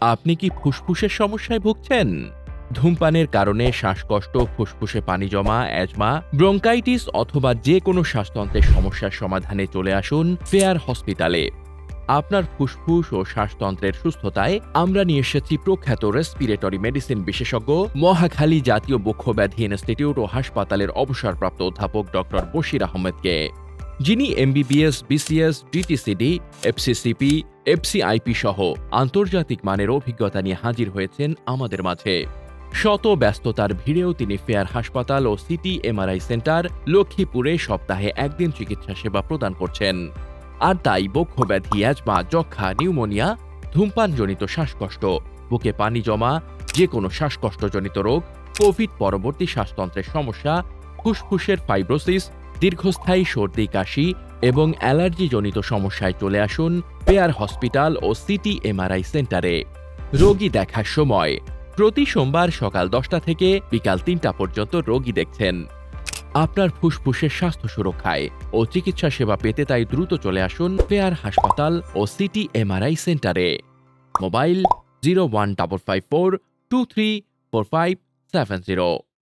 আপনি কি ফুসফুসের সমস্যায় ভুগছেন? ধূমপানের কারণে শ্বাসকষ্ট, ফুসফুসে পানি জমা, অ্যাজমা, ব্রঙ্কাইটিস অথবা যে কোনো শ্বাসতন্ত্রের সমস্যার সমাধানে চলে আসুন ফেয়ার হসপিটালে। আপনার ফুসফুস ও শ্বাসতন্ত্রের সুস্থতায় আমরা নিয়ে এসেছি প্রখ্যাত রেসপিরেটরি মেডিসিন বিশেষজ্ঞ, মহাখালী জাতীয় বক্ষব্যাধি ইনস্টিটিউট ও হাসপাতালের অবসরপ্রাপ্ত অধ্যাপক ডক্টর বশির আহমেদকে। যিনি MBBS BCS DTCD FCCP FCIP সহ আন্তর্জাতিক মানের অভিজ্ঞতা নিয়ে হাজির হয়েছেন আমাদের মাঝে। শত ব্যস্ততার ভিড়েও তিনি ফেয়ার হাসপাতাল ও সিটি এমআরআই সেন্টার লক্ষ্মীপুরে সপ্তাহে একদিন চিকিৎসা সেবা প্রদান করছেন। আর তাই বক্ষব্যাধি, অ্যাজমা যক্ষা নিউমোনিয়া, ধূমপানজনিত শ্বাসকষ্ট, বুকে পানি জমা যে কোনো শ্বাসকষ্টজনিত রোগ, কোভিড পরবর্তী শ্বাসতন্ত্রের সমস্যা, ফুসফুসের ফাইব্রোসিস দীর্ঘস্থায়ী সর্দি, কাশি এবং অ্যালার্জিজনিত সমস্যায় চলে আসুন পেয়ার হসপিটাল ও সিটি এমআরআই সেন্টারে। রোগী দেখার সময়, প্রতি সোমবার সকাল দশটা থেকে বিকাল তিনটা পর্যন্ত রোগী দেখছেন। আপনার ফুসফুসের স্বাস্থ্য সুরক্ষায় ও চিকিৎসা সেবা পেতে তাই দ্রুত চলে আসুন পেয়ার হাসপাতাল ও সিটি এমআরআই সেন্টারে। Mobile zero one double five four two three four five seven zero.